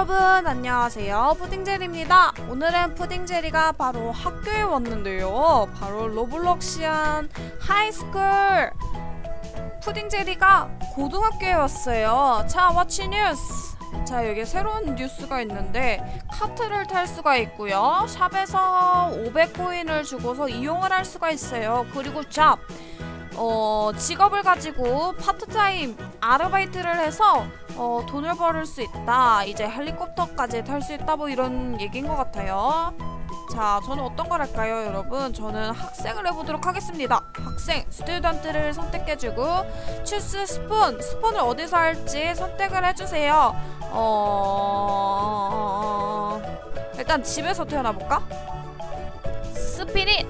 여러분 안녕하세요. 푸딩젤입니다. 오늘은 푸딩젤이가 바로 학교에 왔는데요. 바로 로블록시안 하이스쿨 푸딩젤이가 고등학교에 왔어요. 자 워치 뉴스 자 여기 새로운 뉴스가 있는데 카트를 탈 수가 있고요. 샵에서 500코인을 주고서 이용을 할 수가 있어요. 그리고 잡 어, 직업을 가지고 파트타임 아르바이트를 해서 어, 돈을 벌을 수 있다. 이제 헬리콥터까지 탈 수 있다. 뭐 이런 얘기인 것 같아요. 자, 저는 어떤 걸 할까요, 여러분? 저는 학생을 해보도록 하겠습니다. 학생, 스튜던트를 선택해주고 추스 스푼, 스푼을 어디서 할지 선택을 해주세요. 어... 일단 집에서 태어나볼까? 스피릿!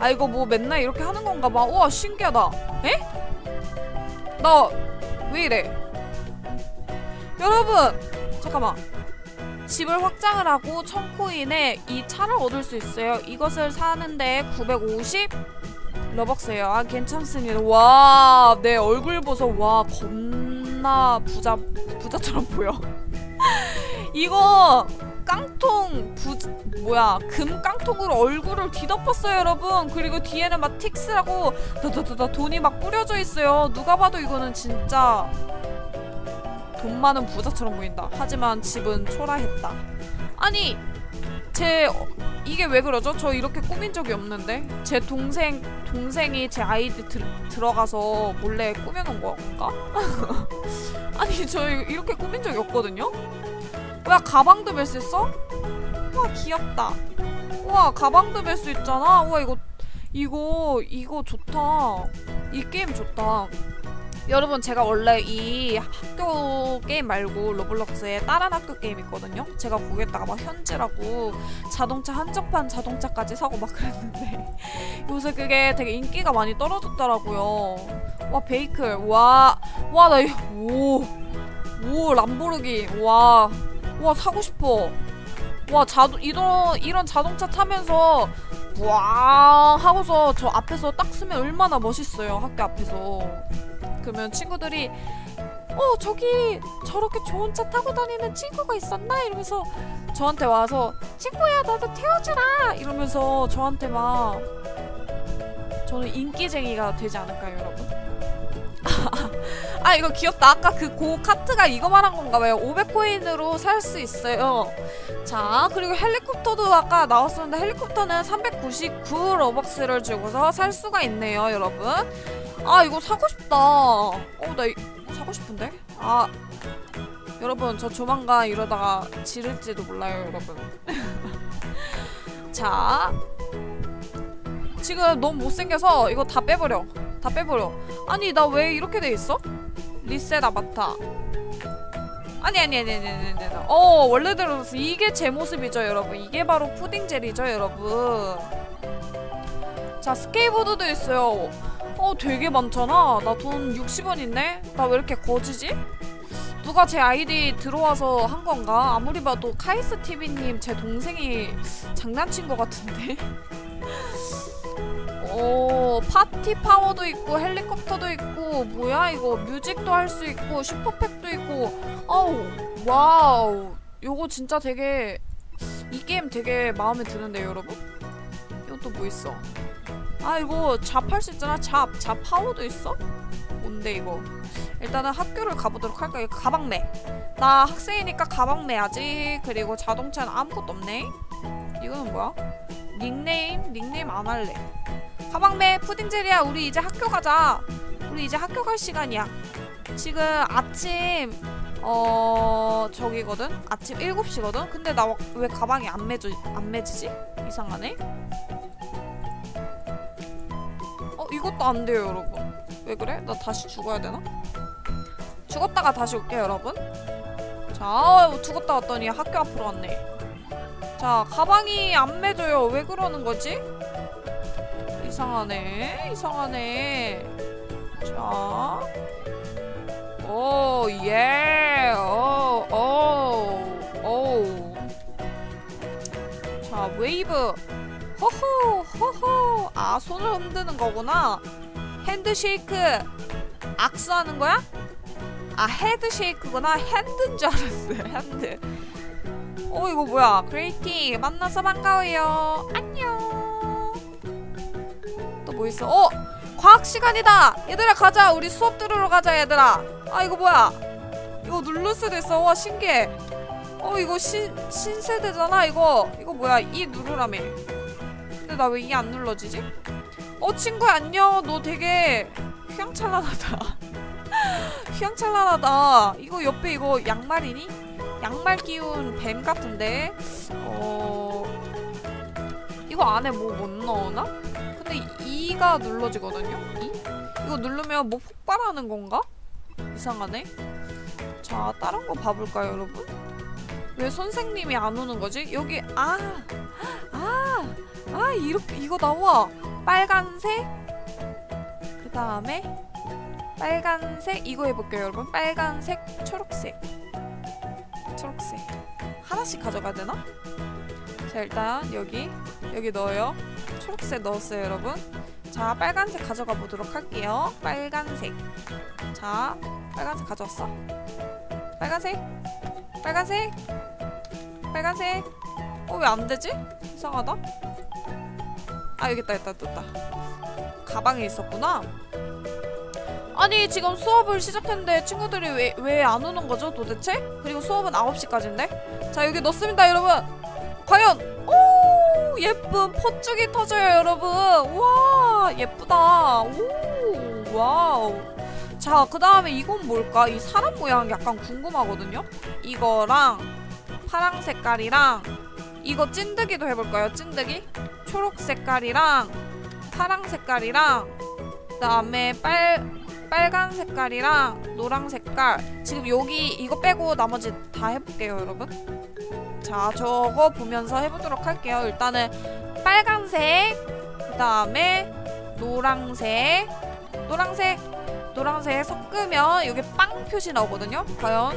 아 이거 뭐 맨날 이렇게 하는 건가 봐. 우와 신기하다. 에? 나 왜 이래? 여러분 잠깐만. 집을 확장을 하고 1000코인에 이 차를 얻을 수 있어요. 이것을 사는데 950 러벅스예요. 아 괜찮습니다. 와, 내 얼굴 보소. 와, 겁나 부자 부자처럼 보여. 이거 깡통 부 뭐야 금 깡통으로 얼굴을 뒤덮었어요 여러분 그리고 뒤에는 막 틱스라고 더더더더 돈이 막 뿌려져 있어요 누가 봐도 이거는 진짜 돈 많은 부자처럼 보인다 하지만 집은 초라했다 아니 제 어, 이게 왜 그러죠? 저 이렇게 꾸민 적이 없는데 제 동생 동생이 제 아이디 들, 들어가서 몰래 꾸며놓은 건가? 아니 저 이렇게 꾸민 적이 없거든요? 와 가방도 멜 수 있어? 와 귀엽다. 와 가방도 멜 수 있잖아. 와 이거 이거 이거 좋다. 이 게임 좋다. 여러분 제가 원래 이 학교 게임 말고 로블록스에 다른 학교 게임 있거든요? 제가 거기에다가 막 현질하고 자동차 한정판 자동차까지 사고 막 그랬는데 요새 그게 되게 인기가 많이 떨어졌더라고요. 와 베이클. 와와나 오오 람보르기 와 와 사고 싶어. 와 자도 이런 이런 자동차 타면서 와 하고서 저 앞에서 딱 쓰면 얼마나 멋있어요 학교 앞에서. 그러면 친구들이 어 저기 저렇게 좋은 차 타고 다니는 친구가 있었나? 이러면서 저한테 와서 친구야 나도 태워주라! 이러면서 저한테 막 저는 인기쟁이가 되지 않을까요 여러분? 아 이거 귀엽다. 아까 그 고 카트가 이거 말한 건가 봐요. 500코인으로 살 수 있어요. 자 그리고 헬리콥터도 아까 나왔었는데 헬리콥터는 399 러벅스를 주고서 살 수가 있네요 여러분. 아 이거 사고 싶다. 어나 사고 싶은데? 아 여러분 저 조만간 이러다가 지를지도 몰라요 여러분. 자 지금 너무 못생겨서 이거 다 빼버려 다 빼버려. 아니 나 왜 이렇게 돼 있어? 리셋 아바타 아니 아니 아니 아니 아니 아니 어 원래대로 이게 제 모습이죠 여러분. 이게 바로 푸딩 젤이죠 여러분. 자 스케이보드도 있어요. 어 되게 많잖아. 나 돈 60원 있네? 나 왜 이렇게 거지지? 누가 제 아이디 들어와서 한 건가? 아무리 봐도 카이스 TV님 제 동생이 장난친 것 같은데 오 파티 파워도 있고 헬리콥터도 있고 뭐야 이거 뮤직도 할 수 있고 슈퍼팩도 있고. 어우 와우. 요거 진짜 되게 이 게임 되게 마음에 드는데요 여러분? 이것도 뭐 있어? 아 이거 잡 할 수 있잖아. 잡 잡 파워도 있어? 뭔데 이거? 일단은 학교를 가보도록 할까요. 가방 매나 학생이니까 가방 매야지. 그리고 자동차는 아무것도 없네. 이거는 뭐야? 닉네임? 닉네임 안 할래 가방매 푸딩젤이야. 우리 이제 학교 가자. 우리 이제 학교 갈 시간이야. 지금 아침 어 저기거든? 아침 7시거든? 근데 나 왜 가방이 안 매지 안 매지지? 이상하네? 어 이것도 안 돼요 여러분. 왜 그래? 나 다시 죽어야 되나? 죽었다가 다시 올게요 여러분. 자 어, 죽었다 왔더니 학교 앞으로 왔네. 자 가방이 안 매져요. 왜 그러는 거지 이상하네 이상하네 자 오, 예, 오, 오, 오. 자, 웨이브. 호호, 호호. 아, 손을 흔드는 거구나. 핸드쉐이크. 악수하는 거야? 아, 헤드쉐이크구나. 핸드인 줄 알았어요, 핸드. 어 이거 뭐야 그레이티 만나서 반가워요 안녕 또 뭐 있어. 어 과학 시간이다. 얘들아 가자. 우리 수업 들으러 가자 얘들아. 아 이거 뭐야? 이거 누를 수도 있어. 와 신기해. 어 이거 신 신세대잖아 이거. 이거 뭐야? 이 누르라며. 근데 나 왜 이 안 눌러지지? 어 친구야 안녕. 너 되게 휘황찬란하다. 휘황찬란하다. 이거 옆에 이거 양말이니? 양말 끼운 뱀 같은데? 어 이거 안에 뭐 못 넣어나? 근데 이- 이가 눌러지거든요. 이 이거 누르면 뭐 폭발하는 건가? 이상하네. 자 다른 거 봐볼까요, 여러분? 왜 선생님이 안 오는 거지? 여기 아 아, 아, 이렇게 이거 나와 빨간색 그 다음에 빨간색 이거 해 볼게요, 여러분. 빨간색, 초록색. 초록색 하나씩 가져가야 되나? 자 일단 여기 여기 넣어요 초록색 넣었어요 여러분. 자 빨간색 가져가 보도록 할게요. 빨간색. 자 빨간색 가져왔어. 빨간색? 빨간색? 빨간색? 어 왜 안되지? 이상하다. 아 여기 있다 있다 떴다. 가방에 있었구나. 아니 지금 수업을 시작했는데 친구들이 왜 왜 안 오는 거죠 도대체? 그리고 수업은 9시까지인데? 자 여기 넣습니다 여러분. 과연! 오 예쁜 pot죽이 터져요 여러분 와 예쁘다 오 와우 자 그 다음에 이건 뭘까? 이 사람 모양 약간 궁금하거든요? 이거랑 파랑 색깔이랑 이거 찐득이도 해볼까요? 찐득이? 초록 색깔이랑 파랑 색깔이랑 그 다음에 빨 빨간 색깔이랑 노랑 색깔 지금 여기 이거 빼고 나머지 다 해볼게요 여러분 자 저거 보면서 해보도록 할게요. 일단은 빨간색 그 다음에 노랑색. 노랑색 노랑색 섞으면 여기 빵 표시 나오거든요. 과연.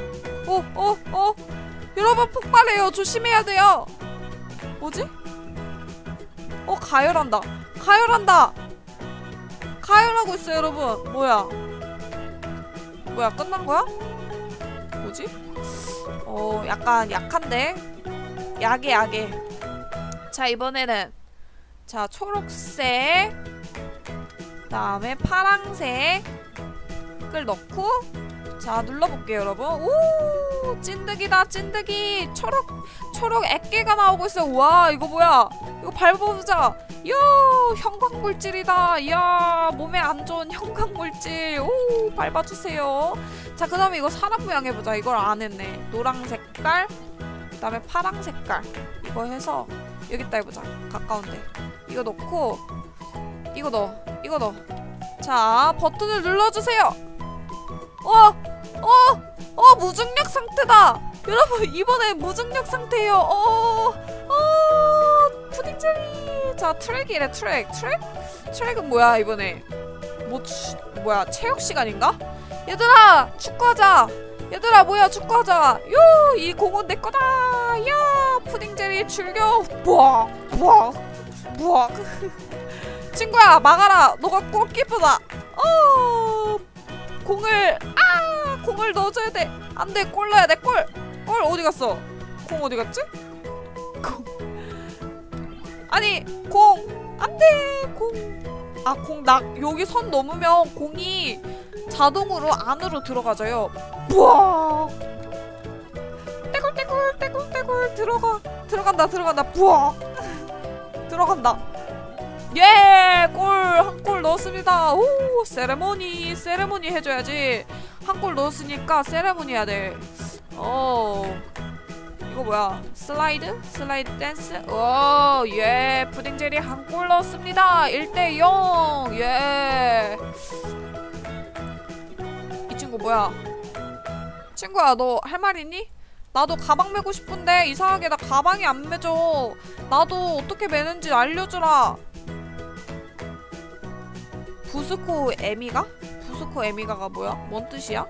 오 오, 오. 여러분 폭발해요. 조심해야 돼요. 뭐지? 어 가열한다. 가열한다. 가열하고 있어요 여러분. 뭐야? 뭐야 끝난 거야? 뭐지? 어 약간 약한데? 약해 약해. 자 이번에는 자 초록색 그 다음에 파랑색을 넣고 자 눌러볼게요 여러분. 오 찐득이다 찐득이. 초록 초록 액계가 나오고 있어요. 와 이거 뭐야 이거 밟아보자. 이야 형광물질이다. 이야 몸에 안 좋은 형광물질. 오 밟아주세요. 자 그 다음에 이거 사람 모양 해보자. 이걸 안 했네. 노랑 색깔 그 다음에 파랑 색깔. 이거 해서 여기다 해보자. 가까운데. 이거 넣고 이거 넣어. 이거 넣어. 자 버튼을 눌러주세요. 어! 어! 어 무중력 상태다. 여러분 이번에 무중력 상태예요. 어! 어! 푸딩젤리 자 트랙이래 트랙. 트랙? 트랙은 뭐야 이번에? 뭐 추, 뭐야 체육 시간인가? 얘들아 축구하자. 얘들아 뭐야 축구하자. 요이 공은 내 거다. 야 푸딩젤리 즐겨. 부엌 부엌 부엌 친구야 막아라. 너가 골키퍼다. 어 공을 아 공을 넣어줘야 돼. 안돼 골 넣어야 돼골골 어디 갔어? 공 어디 갔지? 공 아니 공 안돼 공아공 나 여기 선 넘으면 공이 자동으로 안으로 들어가져요 부엌 떼굴떼굴 떼굴떼굴 들어가 들어간다 들어간다 부엌 들어간다 예! 골! 한 골 넣었습니다. 오! 세레모니! 세레모니 해줘야지. 한 골 넣었으니까 세레모니 해야 돼. 어. 이거 뭐야? 슬라이드? 슬라이드 댄스? 오! 예! 푸딩젤리 한골 넣었습니다. 1대 0! 예! 이 친구 뭐야? 친구야, 너 할 말 있니? 나도 가방 메고 싶은데 이상하게 나 가방이 안 매져. 나도 어떻게 매는지 알려주라. 부스코 에미가? 부스코 에미가가 뭐야? 뭔 뜻이야?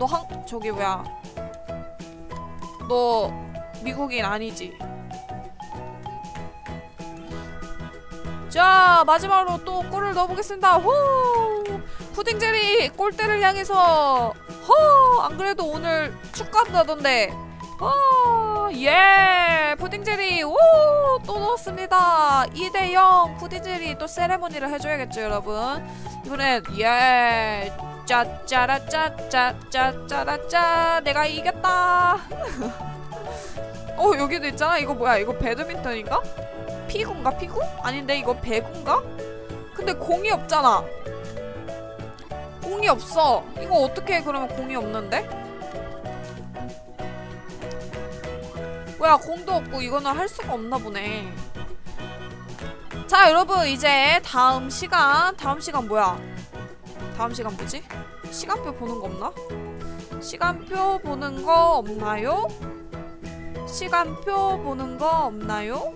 너 한 저기 뭐야? 너 미국인 아니지? 자 마지막으로 또 골을 넣어보겠습니다. 호! 푸딩 젤리 골대를 향해서 허! 안 그래도 오늘 축구한다던데. 어, 예! 푸딩 젤리 오또 넣었습니다. 2대0 푸딩 젤리 또 세레모니를 해줘야겠죠 여러분. 이번엔 예 짜짜라 짜짜짜짜라짜. 내가 이겼다. 어 여기도 있잖아. 이거 뭐야? 이거 배드민턴인가? 피구인가? 피구? 아닌데 이거 배구인가? 근데 공이 없잖아. 공이 없어. 이거 어떻게 그러면 공이 없는데? 뭐야 공도 없고 이거는 할 수가 없나 보네. 자 여러분 이제 다음 시간 다음 시간 뭐야 다음 시간 뭐지? 시간표 보는 거 없나? 시간표 보는 거 없나요? 시간표 보는 거 없나요?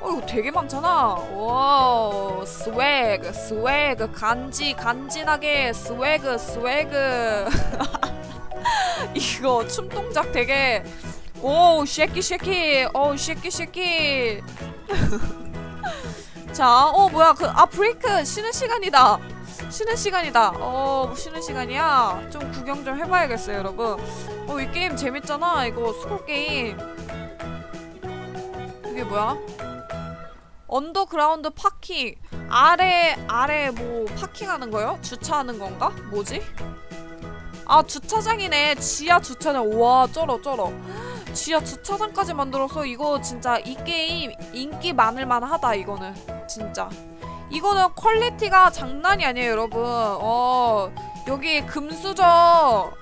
어 이거 되게 많잖아 와 스웨그 스웨그 간지 간지나게 스웨그 스웨그 이거 춤 동작 되게 오 쉐키 쉐키 오 쉐키 쉐키 자, 어 뭐야 그 아 브레이크 쉬는 시간이다. 쉬는 시간이다. 어 쉬는 시간이야. 좀 구경 좀 해봐야겠어요, 여러분. 어 이 게임 재밌잖아. 이거 스콜 게임. 이게 뭐야? 언더그라운드 파킹 아래 아래 뭐 파킹하는 거요? 주차하는 건가? 뭐지? 아 주차장이네 지하 주차장 와 쩔어 쩔어 지하 주차장까지 만들어서 이거 진짜 이 게임 인기 많을 만하다 이거는. 진짜. 이거는 퀄리티가 장난이 아니에요 여러분. 어 여기 금수저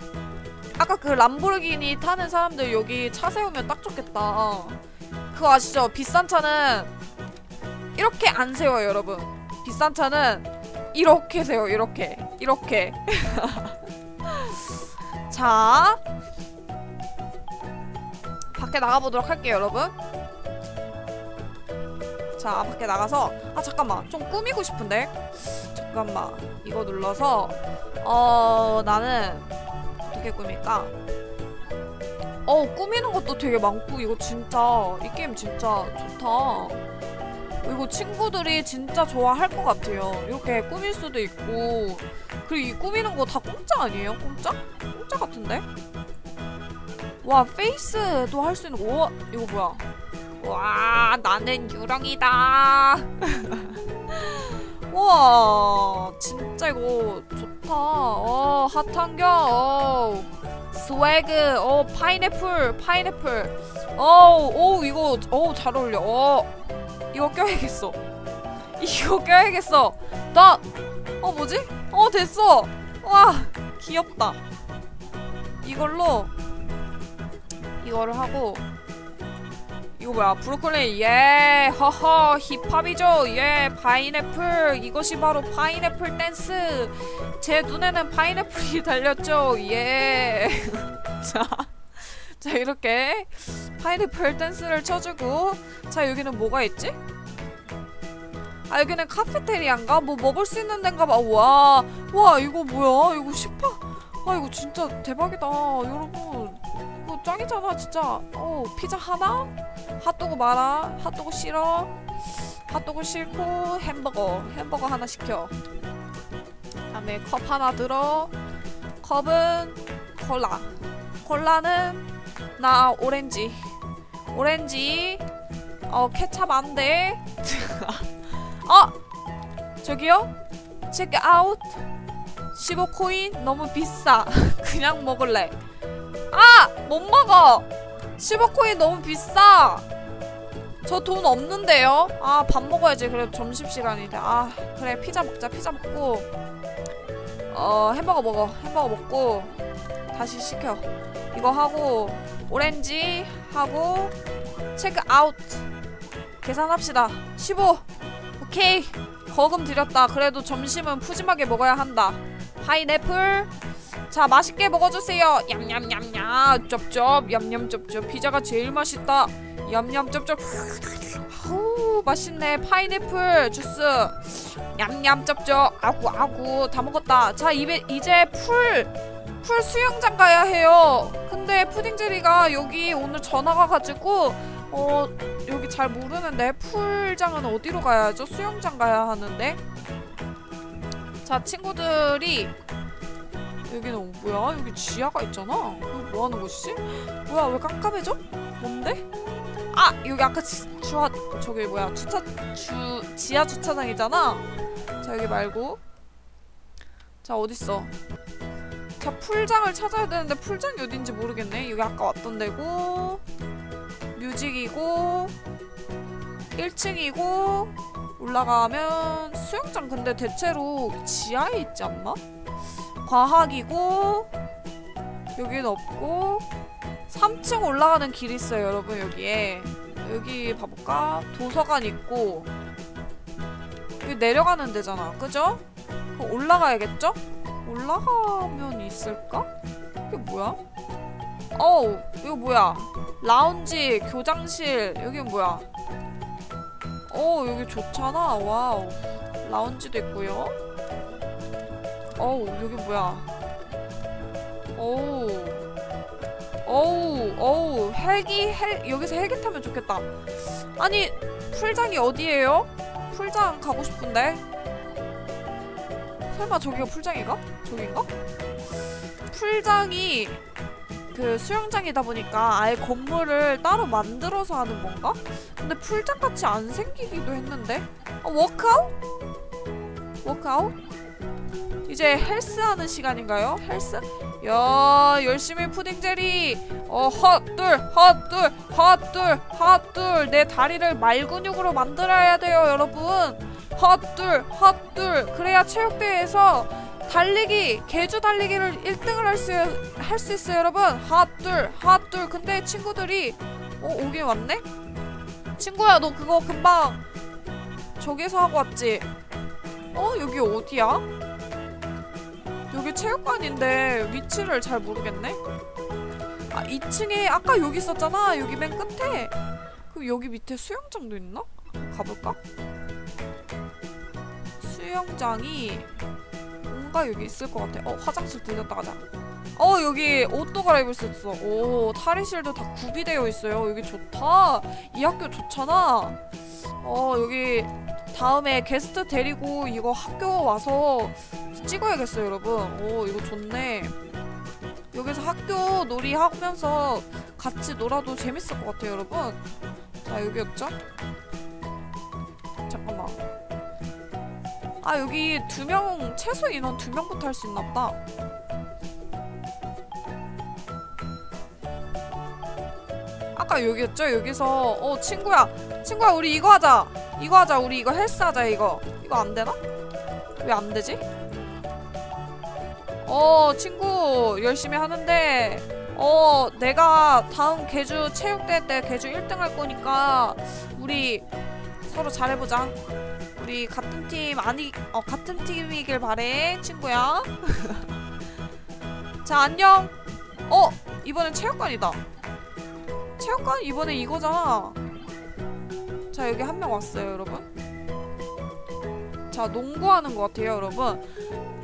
아까 그 람보르기니 타는 사람들 여기 차 세우면 딱 좋겠다. 그거 아시죠? 비싼 차는 이렇게 안 세워요 여러분. 비싼 차는 이렇게 세요 이렇게. 이렇게. 자 밖에 나가보도록 할게요 여러분. 자 밖에 나가서 아 잠깐만. 좀 꾸미고 싶은데? 잠깐만. 이거 눌러서 어 나는 어떻게 꾸밀까? 어 꾸미는 것도 되게 많고 이거 진짜 이 게임 진짜 좋다. 이거 친구들이 진짜 좋아할 것 같아요. 이렇게 꾸밀 수도 있고. 그리고 이 꾸미는 거 다 공짜 아니에요? 공짜? 공짜 같은데? 와 페이스도 할 수 있는 거. 오 이거 뭐야? 와 나는 유령이다. 와 진짜 이거 좋다. 어 핫한겨. 어, 스웨그. 어 파인애플 파인애플. 어오 이거 어잘 어울려. 어 이거 껴야겠어. 이거 껴야겠어. 나 어 뭐지? 어 됐어. 와 귀엽다. 이걸로 이거를 하고 이거 뭐야 브로콜리 예 허허 힙합이죠 예 파인애플 이것이 바로 파인애플 댄스 제 눈에는 파인애플이 달렸죠 예자 자 이렇게 파인애플 댄스를 쳐주고 자 여기는 뭐가 있지? 아 여기는 카페테리아인가? 뭐 먹을 수 있는 데인가 봐. 와, 와 이거 뭐야? 이거 시파. 아 이거 진짜 대박이다, 여러분. 이거 짱이잖아 진짜. 어 피자 하나? 핫도그 말아. 핫도그 싫어. 핫도그 싫고 햄버거. 햄버거 하나 시켜. 다음에 컵 하나 들어. 컵은 콜라. 콜라는 나 오렌지. 오렌지. 어 케찹 안 돼. 어! 저기요? 체크 아웃 15코인 너무 비싸 그냥 먹을래 아! 못 먹어. 15코인 너무 비싸. 저 돈 없는데요? 아 밥 먹어야지. 그래 점심시간인데 아 그래 피자 먹자. 피자 먹고. 어 햄버거 먹어. 햄버거 먹고 다시 시켜. 이거 하고 오렌지 하고 체크 아웃. 계산합시다. 15 오케이. 거금 들였다. 그래도 점심은 푸짐하게 먹어야 한다. 파인애플 자 맛있게 먹어주세요. 얌얌얌얌 쩝쩝 얌얌 쩝쩝. 피자가 제일 맛있다. 얌얌 쩝쩝. 아우 맛있네. 파인애플 주스. 얌얌 쩝쩝. 아구 아구. 다 먹었다. 자 입에 이제 풀 풀 수영장 가야 해요. 근데 푸딩제리가 여기 오늘 전화가 가지고 어 여기 잘 모르는데 풀장은 어디로 가야죠? 수영장 가야 하는데? 자 친구들이 여기는 뭐야? 여기 지하가 있잖아. 여기 뭐 하는 곳이지? 뭐야 왜 깜깜해져? 뭔데? 아 여기 아까 지, 주하 저기 뭐야 주차 주 지하 주차장이잖아. 자 여기 말고 자 어딨어? 자 풀장을 찾아야 되는데 풀장이 어딘지 모르겠네. 여기 아까 왔던 데고 뮤직이고 1층이고 올라가면 수영장 근데 대체로 지하에 있지 않나? 과학이고 여기는 없고 3층 올라가는 길이 있어요 여러분 여기에 여기 봐볼까? 도서관 있고 여기 내려가는 데잖아 그죠? 올라가야겠죠? 올라가면 있을까? 이게 뭐야? 어우 이거 뭐야 라운지 교장실 여기 뭐야 어 여기 좋잖아 와우 라운지도 있고요 어우 여기 뭐야 어우 어우 어우 헬기 헬 여기서 헬기 타면 좋겠다 아니 풀장이 어디예요? 풀장 가고 싶은데 설마 저기가 풀장인가? 저긴가? 풀장이 그 수영장이다 보니까 아예 건물을 따로 만들어서 하는 건가? 근데 풀장 같이 안 생기기도 했는데 어, 워크아웃? 워크아웃? 이제 헬스 하는 시간인가요? 헬스? 야 열심히 푸딩 제리. 어 헛둘 헛둘 헛둘 헛둘. 내 다리를 말 근육으로 만들어야 돼요 여러분. 헛둘 헛둘. 그래야 체육대회에서 달리기 개주 달리기를 1등을 할 수 할 수 있어요 여러분. 헛둘 헛둘. 근데 친구들이 어 오긴 왔네? 친구야 너 그거 금방 저기서 하고 왔지? 어 여기 어디야? 여기 체육관인데 위치를 잘 모르겠네. 아 2층에 아까 여기 있었잖아. 여기 맨 끝에. 그럼 여기 밑에 수영장도 있나? 가볼까? 수영장이 뭔가 여기 있을 것 같아. 어 화장실 들렸다 가자. 어 여기 옷도 갈아입을 수 있어. 오 탈의실도 다 구비되어 있어요. 여기 좋다. 이 학교 좋잖아. 어 여기 다음에 게스트 데리고 이거 학교 와서 찍어야겠어요 여러분. 오 이거 좋네. 여기서 학교 놀이 하면서 같이 놀아도 재밌을 것 같아요 여러분. 자 여기였죠? 잠깐만. 아 여기 두 명 최소 인원 두 명부터 할 수 있나 보다. 아까 여기였죠? 여기서 어 친구야 친구야 우리 이거 하자. 이거 하자. 우리 이거 헬스 하자 이거. 이거 안 되나? 왜 안 되지? 어 친구 열심히 하는데 어 내가 다음 개주 체육대회 때 개주 1등 할 거니까 우리 서로 잘해보자. 우리 같은 팀 아니 어 같은 팀이길 바래 친구야. 자 안녕. 어 이번엔 체육관이다. 체육관 이번에 이거잖아 자 여기 한 명 왔어요 여러분. 자 농구하는 것 같아요 여러분.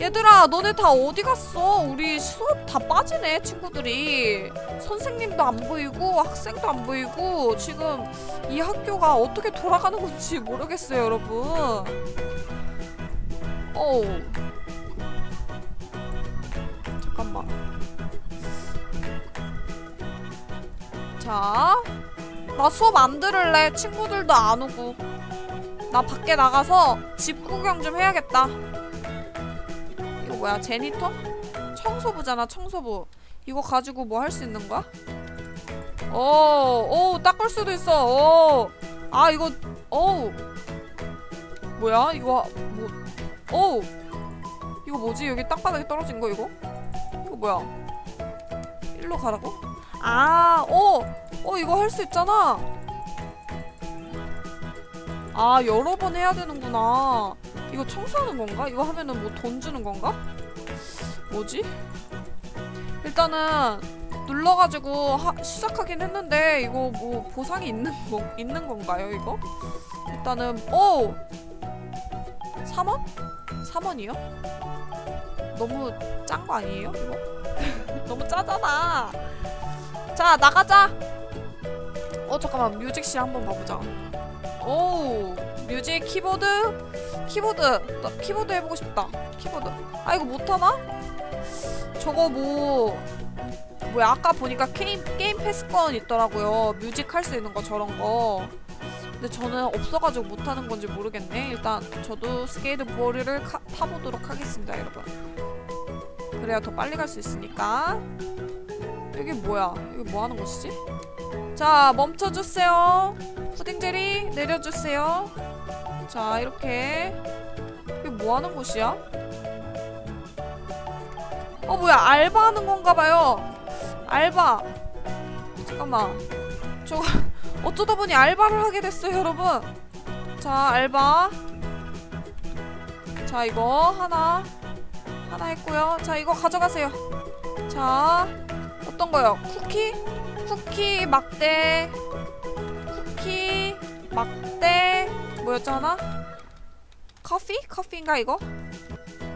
얘들아 너네 다 어디 갔어? 우리 수업 다 빠지네 친구들이. 선생님도 안 보이고 학생도 안 보이고 지금 이 학교가 어떻게 돌아가는 건지 모르겠어요 여러분. 어우. 잠깐만. 자 나 수업 안 들을래 친구들도 안 오고 나 밖에 나가서 집 구경 좀 해야겠다 이거 뭐야 제니터? 청소부잖아 청소부 이거 가지고 뭐 할 수 있는 거야? 오, 오 닦을 수도 있어 오. 아 이거 오 뭐야 이거 뭐 오. 이거 뭐지 여기 땅바닥에 떨어진 거 이거? 이거 뭐야 일로 가라고? 아, 오! 어, 이거 할 수 있잖아. 아, 여러 번 해야 되는구나. 이거 청소하는 건가? 이거 하면은 뭐 돈 주는 건가? 뭐지? 일단은 눌러가지고 하, 시작하긴 했는데 이거 뭐 보상이 있는 거 있는 건가요? 이거? 일단은 오 3원? 3원이요? 너무 짠 거 아니에요? 이거? 너무 짜잖아. 자 나가자. 어 잠깐만 뮤직실 한번 봐보자. 오 뮤직 키보드 키보드 나 키보드 해보고 싶다. 키보드 아 이거 못하나? 저거 뭐 뭐야 아까 보니까 게임 게임 패스권 있더라고요. 뮤직 할 수 있는 거 저런 거. 근데 저는 없어가지고 못하는 건지 모르겠네. 일단 저도 스케이트보드를 카- 타보도록 하겠습니다, 여러분. 그래야 더 빨리 갈 수 있으니까. 여기 뭐야? 여기 뭐 하는 곳이지? 자, 멈춰주세요. 푸딩젤리 내려주세요. 자, 이렇게. 이게 뭐 하는 곳이야? 어, 뭐야? 알바하는 건가 봐요. 알바. 잠깐만. 저거 어쩌다 보니 알바를 하게 됐어요, 여러분. 자, 알바. 자, 이거 하나. 하나 했고요. 자, 이거 가져가세요. 자, 어떤 거요? 쿠키? 쿠키 막대. 쿠키 막대. 뭐였죠, 하나? 커피? 커피인가, 이거?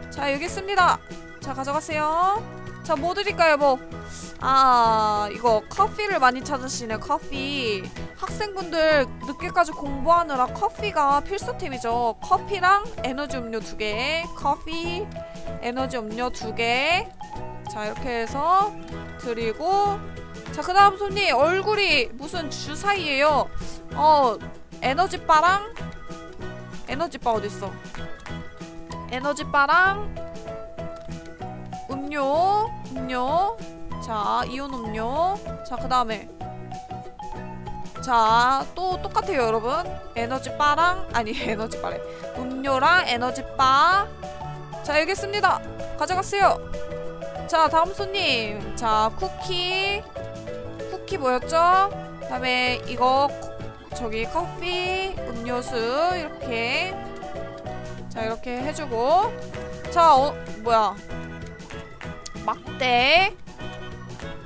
자, 여기 있습니다. 자, 가져가세요. 자, 뭐 드릴까요, 뭐? 아, 이거 커피를 많이 찾으시네, 커피. 학생분들 늦게까지 공부하느라 커피가 필수템이죠. 커피랑 에너지 음료 두 개, 커피, 에너지 음료 두 개. 자, 이렇게 해서 드리고. 자, 그 다음 손님, 얼굴이 무슨 주사위예요. 어, 에너지바랑, 에너지바 어딨어? 에너지바랑, 음료, 음료. 자, 이온 음료. 자, 그 다음에. 자, 또 똑같아요, 여러분. 에너지바랑, 아니, 에너지바래. 음료랑 에너지바. 자, 여기 있습니다. 가져가세요. 자, 다음 손님. 자, 쿠키. 쿠키 뭐였죠? 그 다음에 이거, 저기 커피, 음료수, 이렇게. 자, 이렇게 해주고. 자, 어, 뭐야. 막대.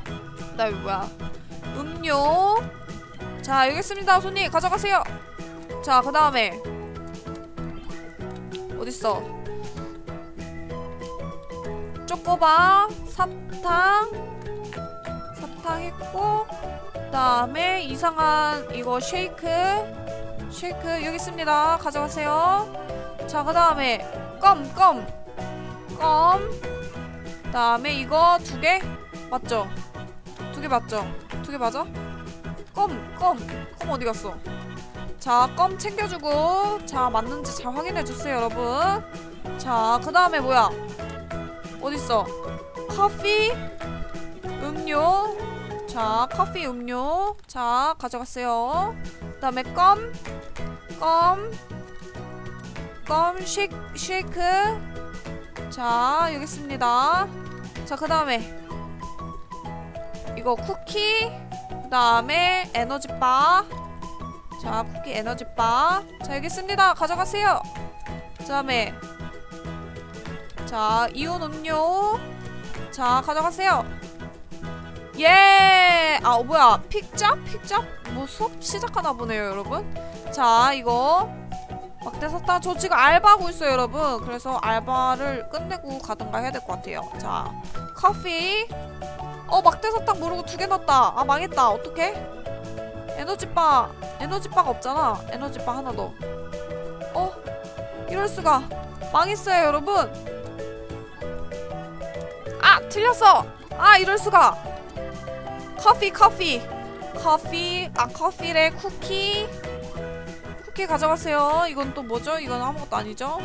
그 다음에 뭐야. 음료. 자, 여기 있습니다. 손님, 가져가세요. 자, 그 다음에. 어딨어? 초코바, 사탕. 사탕 했고. 그 다음에 이상한 이거 쉐이크. 쉐이크 여기 있습니다. 가져가세요. 자, 그 다음에 껌, 껌. 껌. 그 다음에 이거 두 개? 맞죠? 두 개 맞죠? 두 개 맞아? 껌, 껌, 껌 어디 갔어? 자, 껌 챙겨주고, 자, 맞는지 잘 확인해 주세요, 여러분. 자, 그 다음에 뭐야? 어딨어? 커피, 음료. 자, 커피, 음료. 자, 가져갔어요. 그 다음에 껌, 껌, 껌, 쉐이크, 쉐이크. 자, 여기 있습니다. 자, 그 다음에 이거 쿠키. 그 다음에 에너지바. 자, 쿠키 에너지바. 자, 여기 있습니다. 가져가세요. 그 다음에 자, 이온 음료. 자, 가져가세요. 예! 아, 어, 뭐야. 픽잡? 픽잡? 뭐 수업 시작하나 보네요, 여러분. 자, 이거 막대 사탕. 저 지금 알바하고 있어요, 여러분. 그래서 알바를 끝내고 가든가 해야 될 것 같아요. 자, 커피. 어, 막대 사탕 모르고 두 개 넣었다. 아, 망했다. 어떡해? 에너지바. 에너지바가 없잖아. 에너지바 하나 더. 어? 이럴 수가. 망했어요, 여러분. 아, 틀렸어. 아, 이럴 수가. 커피, 커피. 커피. 아, 커피래. 쿠키. 쿠키 가져가세요. 이건 또 뭐죠? 이건 아무것도 아니죠?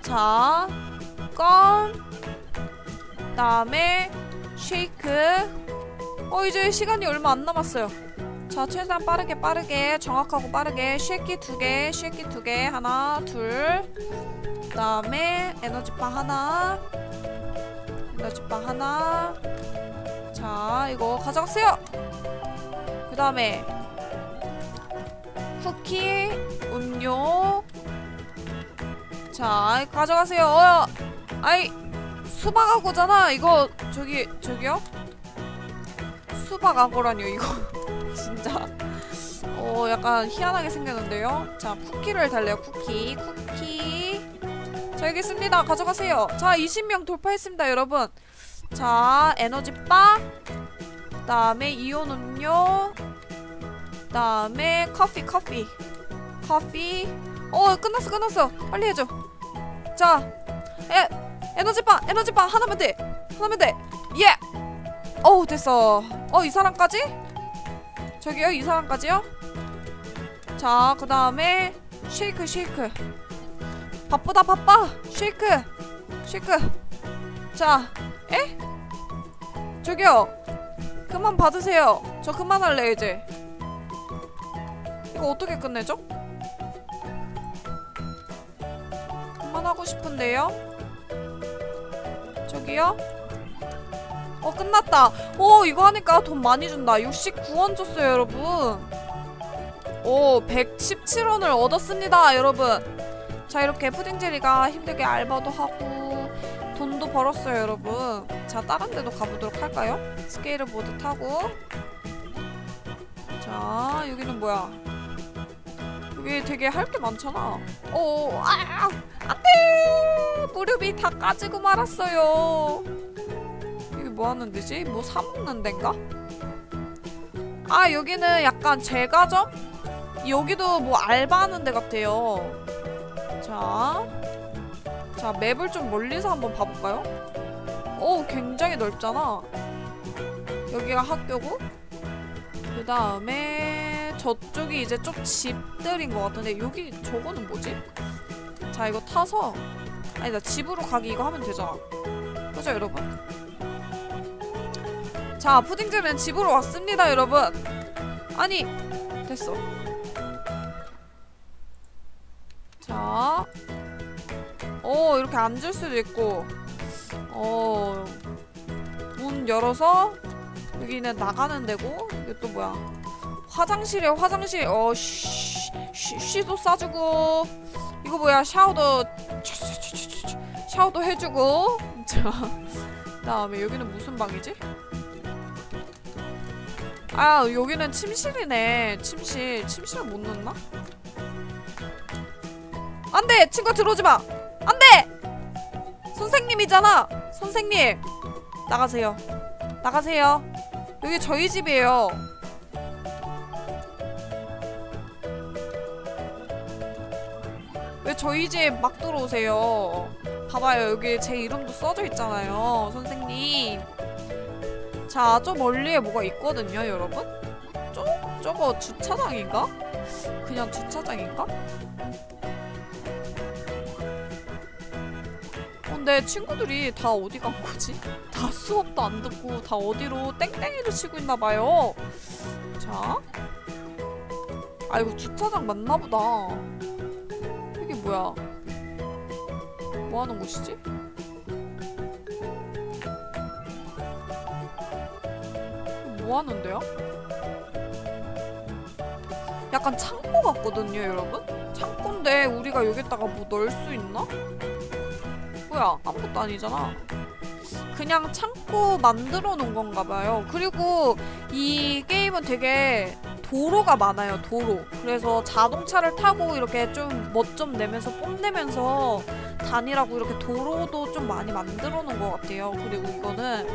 자, 껌. 그다음에 쉐이크. 어, 이제 시간이 얼마 안 남았어요. 자, 최대한 빠르게 빠르게 정확하고 빠르게 쉐이키 두 개, 쉐이키 두 개, 하나, 둘. 그 다음에 에너지바 하나. 에너지바 하나. 자, 이거 가져가세요. 그 다음에 쿠키, 음료. 자, 가져가세요. 어, 아이, 수박하고잖아. 이거 저기 저기요? 수박하고라니요, 이거. 진짜. 어, 약간 희한하게 생겼는데요. 자, 쿠키를 달래요. 쿠키, 쿠키. 자, 여기 있습니다. 가져가세요. 자, 20명 돌파했습니다, 여러분. 자, 에너지바. 그 다음에 이온 음료. 그 다음에 커피 커피 커피 어 끝났어 끝났어 빨리 해줘 자 에, 에너지바 에너지바 하나만 돼 하면 돼. 예. 어우 됐어. 어 이 사람까지? 저기요 이 사람까지요? 자 그 다음에 쉐이크 쉐이크. 바쁘다 바빠. 쉐이크 쉐이크. 자 에? 저기요. 그만 받으세요. 저 그만할래 이제. 이거 어떻게 끝내죠? 그만하고 싶은데요? 저기요? 어 끝났다. 오 이거 하니까 돈 많이 준다. 69원 줬어요 여러분. 오 117원을 얻었습니다 여러분. 자 이렇게 푸딩제리가 힘들게 알바도 하고 돈도 벌었어요 여러분. 자 다른 데도 가보도록 할까요? 스케이트 보드 타고 자 여기는 뭐야? 여기 되게 할 게 많잖아. 오, 아, 안돼! 무릎이 다 까지고 말았어요. 이게 뭐 하는 데지? 뭐 사먹는 데인가? 아, 여기는 약간 제과점? 여기도 뭐 알바하는 데 같아요. 자, 자 맵을 좀 멀리서 한번 봐볼까요? 오, 굉장히 넓잖아. 여기가 학교고, 그 다음에 저쪽이 이제 좀 집들인 것 같은데 여기 저거는 뭐지? 자 이거 타서 아니 나 집으로 가기 이거 하면 되잖아 그죠 여러분? 자 푸딩즈는 집으로 왔습니다 여러분 아니 됐어 자 오, 이렇게 앉을 수도 있고. 어, 문 열어서 여기는 나가는 데고. 이게 또 뭐야? 화장실에 화장실. 어 쉬, 쉬, 쉬도 싸주고. 이거 뭐야? 샤워도 샤워도 해주고. 자 그다음에 여기는 무슨 방이지? 아 여기는 침실이네. 침실. 침실을 못 넣나? 안돼! 친구 들어오지 마 안돼 선생님이잖아 선생님 나가세요 나가세요 여기 저희 집이에요. 왜 저희 집 막 들어오세요? 봐봐요. 여기 제 이름도 써져 있잖아요. 선생님. 자, 저 멀리에 뭐가 있거든요, 여러분? 저, 저거 주차장인가? 그냥 주차장인가? 근데 친구들이 다 어디 간 거지? 다 수업도 안 듣고 다 어디로 땡땡이를 치고 있나 봐요. 자. 아 이거 주차장 맞나 보다. 이게 뭐야? 뭐 하는 곳이지? 뭐 하는데요? 약간 창고 같거든요, 여러분? 창고인데 우리가 여기다가 뭐 넣을 수 있나? 뭐야. 아무것도 아니잖아. 그냥 창고 만들어 놓은 건가 봐요. 그리고 이 게임은 되게 도로가 많아요 도로. 그래서 자동차를 타고 이렇게 좀 멋 좀 내면서 뽐내면서 다니라고 이렇게 도로도 좀 많이 만들어 놓은 것 같아요. 그리고 이거는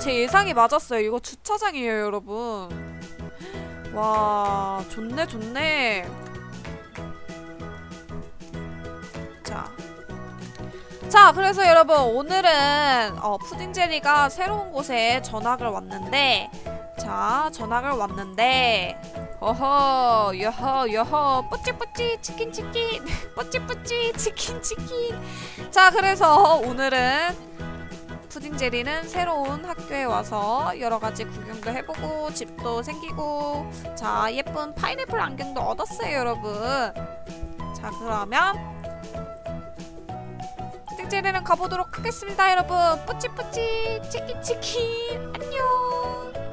제 예상이 맞았어요. 이거 주차장이에요 여러분. 와 좋네 좋네 자, 그래서 여러분 오늘은 어, 푸딩제리가 새로운 곳에 전학을 왔는데 자, 전학을 왔는데 어허, 여허, 여허, 뿌찌뿌찌, 치킨, 치킨, 뿌찌뿌찌, 치킨, 치킨. 자, 그래서 오늘은 푸딩제리는 새로운 학교에 와서 여러 가지 구경도 해보고 집도 생기고 자, 예쁜 파인애플 안경도 얻었어요, 여러분. 자, 그러면 이제는 가보도록 하겠습니다 여러분. 뿌찌뿌찌 치킨치킨. 안녕.